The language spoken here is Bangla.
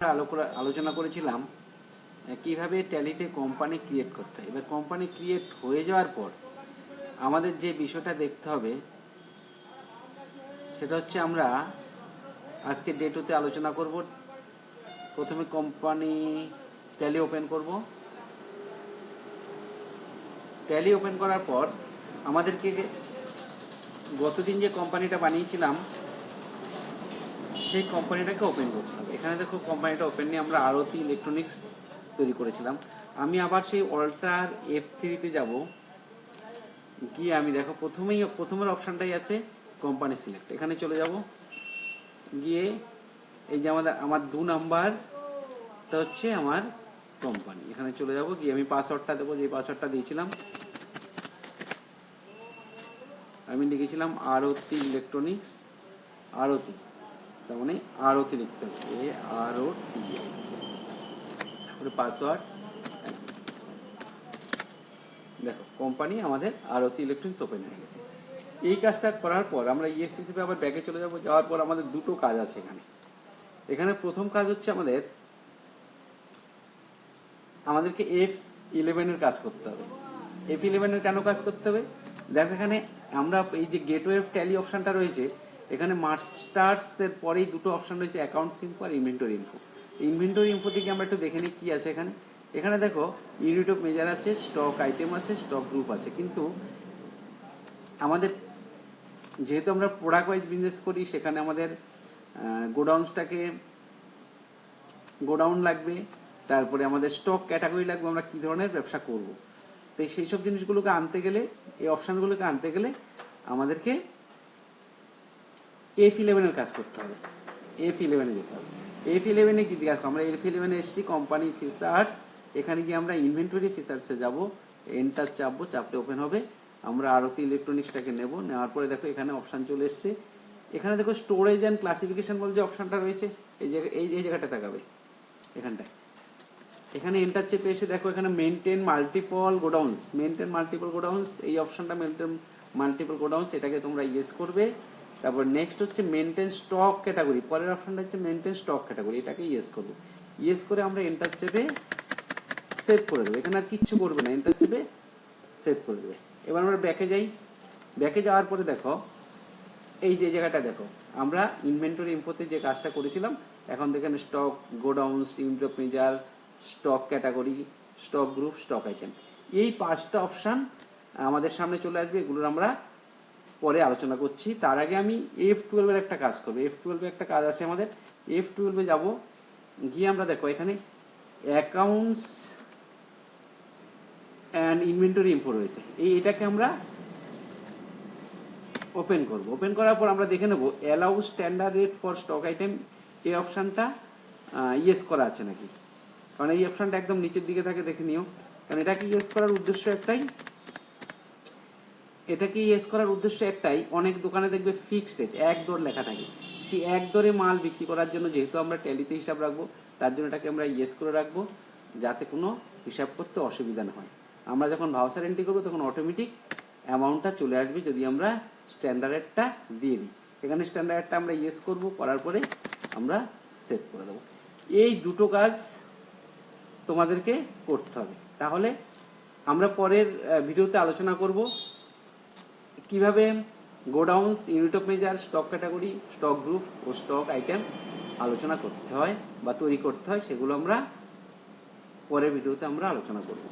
আলো- আলোচনা করেছিলাম কীভাবে ট্যালিতে কোম্পানি ক্রিয়েট করতে হয়। এবার কোম্পানি ক্রিয়েট হয়ে যাওয়ার পর আমাদের যে বিষয়টা দেখতে হবে, সেটা হচ্ছে আমরা আজকে ডে টুতে আলোচনা করব। প্রথমে কোম্পানি ট্যালি ওপেন করব। ট্যালি ওপেন করার পর আমাদেরকে গতদিন যে কোম্পানিটা বানিয়েছিলাম সেই কোম্পানিটাকে ওপেন করতে হবে। এখানে দেখো কোম্পানিটা ওপেন নিয়ে আমরা আরতি ইলেকট্রনিক্স তৈরি করেছিলাম। আমি আবার সেই অল্টার এফ থ্রিতে যাব। গিয়ে আমি দেখো প্রথমেই, প্রথমের অপশানটাই আছে কোম্পানি সিলেক্ট এখানে চলে যাব। গিয়ে এই যে আমাদের, আমার দু নাম্বারটা হচ্ছে আমার কোম্পানি এখানে চলে যাব, গিয়ে আমি পাসওয়ার্ডটা দেবো যে পাসওয়ার্ডটা দিয়েছিলাম। আমি লিখেছিলাম আরতি ইলেকট্রনিক্স আরতি। তার মানে আরতি লিখতে হবে এ আর ও টি তারপরে পাসওয়ার্ড দেখো কোম্পানি আমাদের আরতি ইলেকট্রনিক্স ওপেন হয়ে গেছে। এই কাজটা করার পর আমরা E ইএসসিসিপি আবার ব্যাকে চলে যাব, যাওয়ার পর আমাদের দুটো কাজ আছে এখানে। এখানে প্রথম কাজ হচ্ছে আমাদের, আমাদেরকে এফ ইলেভেনের কাজ করতে হবে। এফ ইলেভেনের কেন কাজ করতে হবে? দেখো এখানে আমরা এই যে গেটওয়ে ট্যালি অপশনটা রয়েছে এখানে মাস্টার্স এর পরেই দুটো অপশন রয়েছে অ্যাকাউন্টস ইনফো আর ইনভেন্টরি ইনফো ইনভেন্টরি ইনফো থেকে আমরা একটু দেখে নিই কি আছে এখানে। এখানে দেখো ইউনিট অফ মেজার আছে স্টক আইটেম আছে স্টক গ্রুপ আছে। কিন্তু আমাদের, যেহেতু আমরা প্রোডাক্ট ওয়াইজ বিজনেস করি, সেখানে আমাদের গোডাউন্সটাকে গোডাউন লাগবে, তারপরে আমাদের স্টক ক্যাটাগরি লাগবে, আমরা কি ধরনের ব্যবসা করব। তো সেই সব জিনিসগুলোকে আনতে গেলে, এই অপশনগুলোকে আনতে গেলে আমাদেরকে এফ ইলেভেনের কাজ করতে হবে। এফ ইলেভেনে যেতে হবে। এফ ইলেভেনে কি দেখো, আমরা এফ ইলেভেনে এসেছি কোম্পানি ফিচার্স এখানে গিয়ে আমরা ইনভেন্টরি ফিচার্সে যাব। এন্টার চাপবো, চাপলে ওপেন হবে। আমরা আরতি ইলেকট্রনিক্সটাকে নেব। নেওয়ার পরে দেখো এখানে অপশান চলে এসছে। এখানে দেখো স্টোরেজ অ্যান্ড ক্লাসিফিকেশন বলে যে অপশনটা রয়েছে, এই জায়গা, এই এই জায়গাটা তাকাবে, এখানটায়। এখানে এন্টার চেপে এসে দেখো এখানে maintain multiple godowns maintain multiple godowns এই অপশনটা মেনটেন মাল্টিপল গোডাউন্স এটাকে তোমরা ইয়েস করবে। তারপর নেক্সট হচ্ছে মেনটেন স্টক ক্যাটাগরি পরের অপশনটা হচ্ছে মেনটেন স্টক ক্যাটাগরি এটাকে ইয়েস করব ইয়েস করে আমরা এন্টার চেপে সেভ করে দেবো। এখানে আর কিচ্ছু করবে না এন্টার চেপে সেভ করে দেবে। এবার আমরা ব্যাকে যাই। ব্যাকে যাওয়ার পরে দেখো, এই যে জায়গাটা দেখো, আমরা ইনভেন্টরি ইনফোতে যে কাজটা করেছিলাম, এখন দেখেন stock unit of measure stock category stock group stock item এই পাঁচটা অপশান আমাদের সামনে চলে আসবে, এগুলোর আমরা পরে আলোচনা করছি। তার আগে আমি এফ টুয়েলভের একটা কাজ করব। এফ টুয়েলভে একটা কাজ আছে আমাদের। এফ টুয়েলভে যাব। গিয়ে আমরা দেখো এখানে অ্যাকাউন্টস অ্যান্ড ইনভেন্টরি ইনফো রয়েছে। এই এটাকে আমরা ওপেন করব। ওপেন করার পর আমরা দেখে নেব allow standard rate for stock item এই অপশানটা ইয়েস করা আছে নাকি? কারণ এই অপশানটা একদম নিচের দিকে থাকে, দেখে নিও। কারণ এটাকে ইয়েস করার উদ্দেশ্য একটাই এটাকে ইয়েস করার উদ্দেশ্য একটাই? অনেক দোকানে দেখবে ফিক্সড রেট এক দর লেখা থাকে। সেই এক দরে মাল বিক্রি করার জন্য যেহেতু আমরা ট্যালিতে হিসাব রাখব, তার জন্য এটাকে আমরা ইয়েস করে রাখব, যাতে কোনো হিসাব করতে অসুবিধা না হয়। আমরা যখন ভাউসার এন্ট্রি করব, তখন অটোমেটিক অ্যামাউন্টটা চলে আসবে যদি আমরা স্ট্যান্ডার্ডটা দিয়ে দিই। এখানে স্ট্যান্ডার্ডটা আমরা ইয়েস করব, করার পরে আমরা সেভ করে দেবো। এই দুটো কাজ তোমাদেরকে করতে হবে। তাহলে আমরা পরের ভিডিওতে আলোচনা করব। কীভাবে godowns, unit of measure, stock category, stock group O stock item আলোচনা করতে হয় বা তৈরি করতে হয়, সেগুলো আমরা পরের ভিডিওতে আমরা আলোচনা করব।